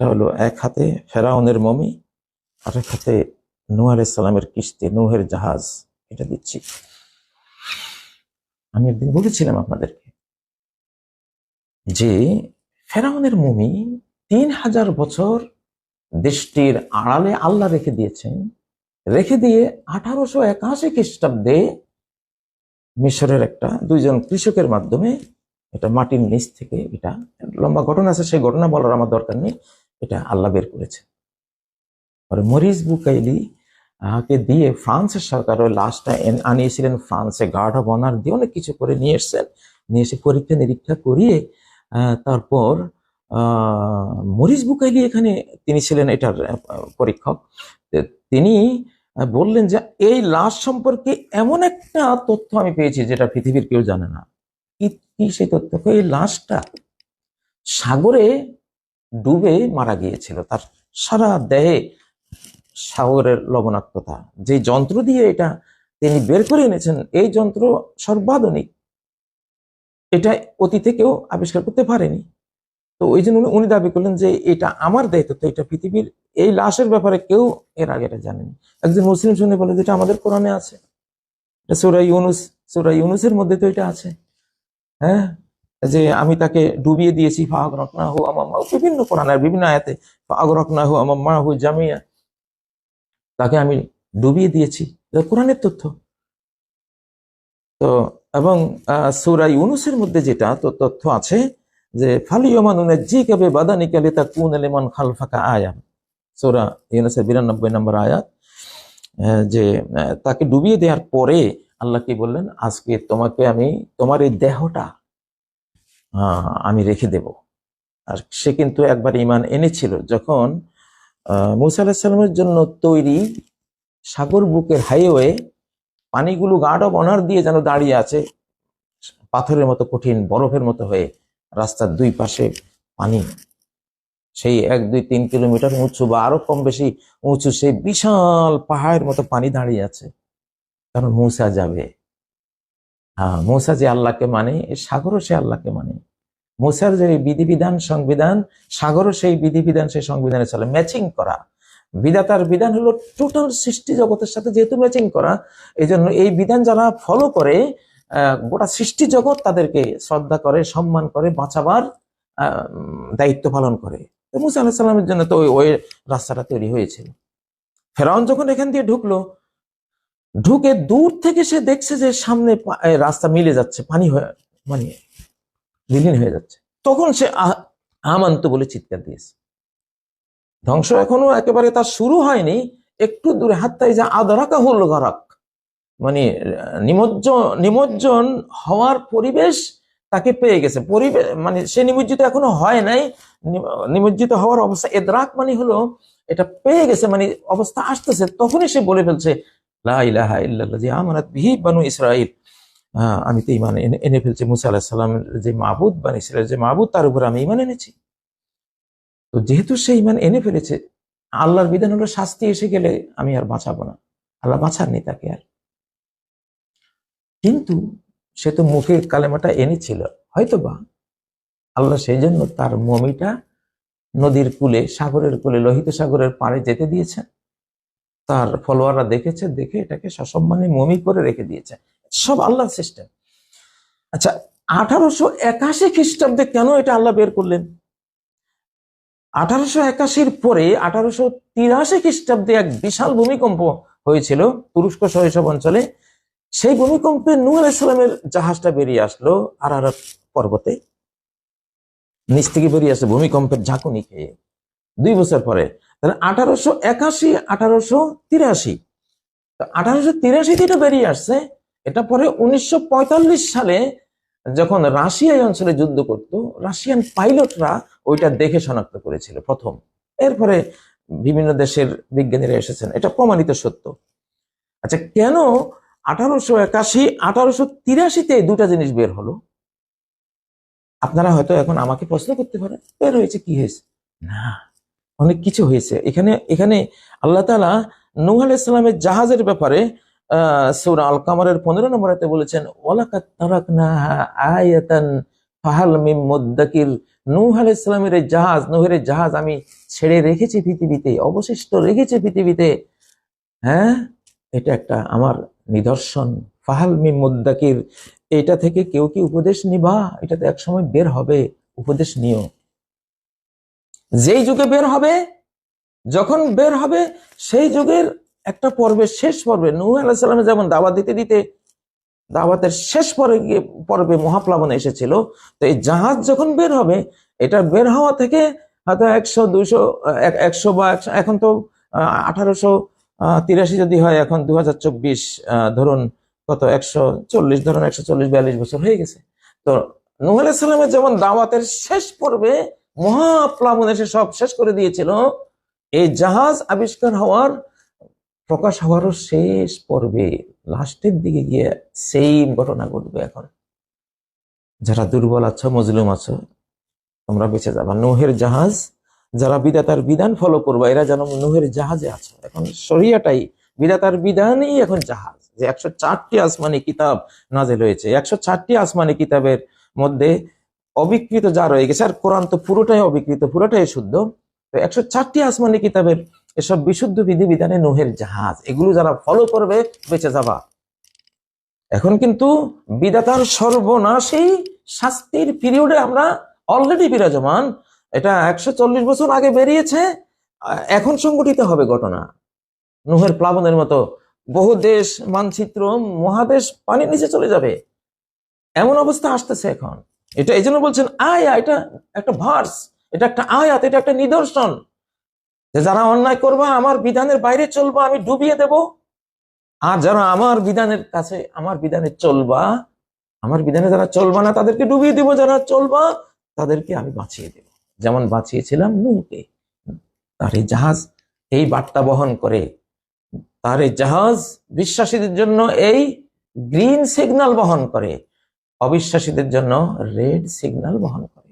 এটা হলো এক হাতে ফেরাউনের মমি, আর এক হাতে নূহ আলাইসাল্লামের কিস্তি, নূহের জাহাজ, এটা দিচ্ছি। আমি একদিন বলেছিলাম আপনাদেরকে যে ফেরাউনের মমি তিন হাজার বছর দেশটির আড়ালে আল্লাহ রেখে দিয়েছেন, রেখে দিয়ে আঠারোশো একাশি খ্রিস্টাব্দে মিশরের একটা দুইজন কৃষকের মাধ্যমে এটা মাটির নিচ থেকে, এটা লম্বা ঘটনা আছে, সেই ঘটনা বলার আমার দরকার নেই। এটা আল্লাহ বের করেছে। পরে মরিস বুকাইলি কে দিয়ে ফ্রান্সের সরকার ওই লাশটা আনিয়েছিলেন ফ্রান্সে, গার্ড অফ অনার দিয়ে অনেক কিছু করে নিয়ে এসছেন। নিয়ে এসে পরীক্ষা নিরীক্ষা করিয়ে তারপর মরিস বুকাইলি এখানে তিনি ছিলেন এটার পরীক্ষক। তিনি বললেন যে এই লাশ সম্পর্কে এমন একটা তথ্য আমি পেয়েছি যেটা পৃথিবীর কেউ জানে না। কি কি সেই তথ্য? এই লাশটা সাগরে ডুবে মারা গিয়েছিল। তার সারা দেহে সাগরের লবণাক্ততা। যে যন্ত্র দিয়ে এটা তিনি বের করে এনেছেন, এই যন্ত্র সর্বাধুনিক। এটা অতীতে কেউ আবিষ্কার করতে পারেনি। তো ওই জন্য উনি- দাবি করলেন যে এটা আমার দায়িত্ব, তো এটা পৃথিবীর এই লাশের ব্যাপারে কেউ এর আগে এটা জানেনি। একজন মুসলিম শুনে বলে যেটা আমাদের কোরআনে আছে। এটা ইউনুস, সুরা ইউনুসের মধ্যে তো এটা আছে। হ্যাঁ? যে আমি তাকে ডুবিয়ে দিয়েছি ফাগরক না হো আমার মা বিভিন্ন কোরআনের বিভিন্ন আয়াতে ফাগরক না হো আমার মা হু জামিয়া। তাকে আমি ডুবিয়ে দিয়েছি। কোরআনের তথ্য। তো, এবং সূরা ইউনুসের মধ্যে যেটা তো তথ্য আছে যে ফালিয়মানুনে জি কবে বাদানি কালে তা কুন এলেমান খালফাকা আয়াম সূরা ইউনুসের বিরানব্বই নম্বর আয়াত যে তাকে ডুবিয়ে দেওয়ার পরে আল্লাহ কি বললেন, আজকে তোমাকে আমি, তোমার এই দেহটা আমি রেখে দেব। আর সে কিন্তু একবার ইমান এনেছিল যখন মুসা জন্য তৈরি সাগর বুকের হাইওয়ে পানিগুলো গার্ড অফ অনার দিয়ে যেন দাঁড়িয়ে আছে, পাথরের মতো কঠিন, বরফের মতো হয়ে রাস্তার দুই পাশে পানি। সেই এক, দুই, তিন কিলোমিটার উঁচু বা আরও কম বেশি উঁচু সেই বিশাল পাহাড়ের মতো পানি দাঁড়িয়ে আছে। কারণ মূসা যাবে। হ্যাঁ মূসা যে আল্লাহকে মানে সাগরও সে আল্লাহকে মানে। মূসার যে বিধিবিধান, সংবিধান, সাগরও সেই বিধিবিধান, সেই সংবিধানে চলে। ম্যাচিং করা। বিধাতার বিধান হলো টোটাল সৃষ্টি জগতের সাথে যেহেতু ম্যাচিং করা এই জন্য এই বিধান যারা ফলো করে গোটা সৃষ্টি জগৎ তাদেরকে শ্রদ্ধা করে, সম্মান করে, বাঁচাবার দায়িত্ব পালন করে। মুসা আলাহ সাল্লামের জন্য তো ওই রাস্তাটা তৈরি হয়েছিল ফেরাউন যখন এখান দিয়ে ঢুকলো ঢুকে দূর থেকে সে দেখছে যে সামনে রাস্তা মিলে যাচ্ছে, পানি হয়ে মানে বিলীন হয়ে যাচ্ছে। তখন সে আমান্ত বলে চিৎকার দিয়েছে। ধ্বংস এখনও একেবারে তার শুরু হয়নি, একটু দূরে হাতটাই যা আদরাকা হল গরাক মানে নিমজ্জন নিমজ্জন হওয়ার পরিবেশ তাকে পেয়ে গেছে। পরিবেশ মানে সে নিমজ্জিত এখনও হয় নাই নিমজ্জিত হওয়ার অবস্থা, এদরাক মানে হলো, এটা পেয়ে গেছে মানে অবস্থা আসতেছে, তখনই সে বলে ফেলছে লা ইলাহা ইল্লাল্লাহ, যে আমানত আমি তো ইমান এনে ফেলছি, মুসা সাল্লামের যে মাহবুদ বান ইসরায়েল যে মাহবুদ তার উপর আমি ইমান এনেছি। তো যেহেতু সে ইমান এনে ফেলেছে, আল্লাহর বিধান হলো শাস্তি এসে গেলে আমি আর বাঁচাবো না। আল্লাহ বাঁচাননি তাকে আর। কিন্তু সে তো মুখে কালেমাটা এনেছিল হয়তো বা আল্লাহ সেই জন্য তার মমিটা নদীর কূলে, সাগরের কূলে, লোহিত সাগরের পাড়ে যেতে দিয়েছেন। তার ফলোয়াররা দেখেছে, দেখে এটাকে সসম্মানে মমি করে রেখে দিয়েছে। সব আল্লাহর সিস্টেম আচ্ছা আঠারোশো একাশি খ্রিস্টাব্দে কেন এটা আল্লাহ বের করলেন? আঠারোশো একাশির পরে আঠারোশো তিরাশি খ্রিস্টাব্দে এক বিশাল ভূমিকম্প হয়েছিল তুরস্ক শৈশব অঞ্চলে। সেই ভূমিকম্পে নূহ আলাইসালামের জাহাজটা বেরিয়ে আসলো আরারাত পর্বতে। নিচ থেকে বেরিয়ে আসে ভূমিকম্পের ঝাঁকুনি খেয়ে। দুই বছর পরে তাহলে আঠারোশো একাশি, আঠারোশো তিরাশি। আঠারোশো তিরাশিতে বেরিয়ে আসছে, এটা পরে উনিশশো পঁয়তাল্লিশ সালে যখন রাশিয়া অঞ্চলে যুদ্ধ করত, রাশিয়ান পাইলটরা ওইটা দেখে শনাক্ত করেছিল প্রথম। এরপরে বিভিন্ন দেশের বিজ্ঞানীরা এসেছেন, এটা প্রমাণিত সত্য। আচ্ছা কেন আঠারোশো একাশি, আঠারোশো তিরাশিতে দুটা জিনিস বের হলো? আপনারা হয়তো এখন আমাকে প্রশ্ন করতে পারেন, বের হয়েছে কি হয়েছে? না অনেক কিছু হয়েছে। এখানে এখানে আল্লাহ তালা নূহ আলাইসালামের জাহাজের ব্যাপারে সৌরা আল কামারের পনেরো নম্বর আয়াতে বলেছেন ওয়ালাকাত তারাকনাহা আয়াতান ফাহাল মিম মুদ্দাকির। নূহ আলাইহিস সালামের এই জাহাজ, নূহের জাহাজ আমি ছেড়ে রেখেছি পৃথিবীতে, অবশিষ্ট রেখেছি পৃথিবীতে। হ্যাঁ এটা একটা আমার নিদর্শন। ফাহাল মিম মুদ্দাকির, এটা থেকে কেউ কি উপদেশ নিবা? এটা তো একসময় বের হবে। উপদেশ নিও। যেই যুগে বের হবে, যখন বের হবে, সেই যুগের একটা পর্বের শেষ পর্বে, নূহ আলাইহিস সালামে যেমন দাওয়াত দিতে দিতে দাওয়াতের শেষ পরে গিয়ে পর্বে মহাপ্লাবন এসেছিল, তো এই জাহাজ যখন বের হবে, এটা বের হওয়া থেকে হয়তো একশো, দুইশো একশো বা এখন তো আঠারোশো তিরাশি যদি হয়, এখন দু হাজার চব্বিশ ধরুন কত, একশো চল্লিশ, ধরুন একশো চল্লিশ, বিয়াল্লিশ বছর হয়ে গেছে। তো নূহ আলাইহিস সালামের যেমন দাওয়াতের শেষ পর্বে মহাপ্লাবন এসে সব শেষ করে দিয়েছিল। এই জাহাজ আবিষ্কার হওয়ার, প্রকাশ হওয়ারও শেষ পর্বে, লাস্টের দিকে গিয়ে সেম ঘটনা ঘটবে এখন। যারা দুর্বল আছো, মজলুম আছো, তোমরা বেঁচে যাবা। নোহের জাহাজ, যারা বিধাতার বিধান ফলো করবা, এরা যেন নোহের জাহাজে আছে। এখন শরিয়াটাই বিধাতার বিধানই এখন জাহাজ। যে একশো চারটি আসমানি কিতাব নাজেল হয়েছে, একশো চারটি আসমানি কিতাবের মধ্যে অবিকৃত যা রয়ে গেছে, আর কোরআন তো পুরোটাই অবিকৃত, পুরোটাই শুদ্ধ। তো একশো চারটি আসমানি কিতাবের এসব বিশুদ্ধ বিধি বিধানে নোহের জাহাজ, এগুলো যারা ফলো করবে, বেঁচে যাবা। এখন কিন্তু বিধাতার সর্বনাশী শাস্তির পিরিয়ডে আমরা অলরেডি বিরাজমান। এটা একশো চল্লিশ বছর আগে বেরিয়েছে, এখন সংগঠিত হবে ঘটনা। নুহের প্লাবনের মতো বহু দেশ, মানচিত্র, মহাদেশ পানির নিচে চলে যাবে। এমন অবস্থা আসতেছে এখন। এটা এই জন্য বলছেন, আয়া, এটা একটা ভার্স, এটা একটা আয়াত, এটা একটা নিদর্শন। যে যারা অন্যায় করবা, আমার বিধানের বাইরে চলবা, আমি ডুবিয়ে দেব। আর যারা আমার বিধানের কাছে, আমার বিধানে চলবা, আমার বিধানে যারা চলবা না, তাদেরকে ডুবিয়ে দেব, যারা চলবা, তাদেরকে আমি বাঁচিয়ে দেব। যেমন বাঁচিয়েছিলাম নূহকে। তার এই জাহাজ এই বার্তা বহন করে। তার এই জাহাজ বিশ্বাসীদের জন্য এই গ্রিন সিগন্যাল বহন করে। অবিশ্বাসীদের জন্য রেড সিগন্যাল বহন করে।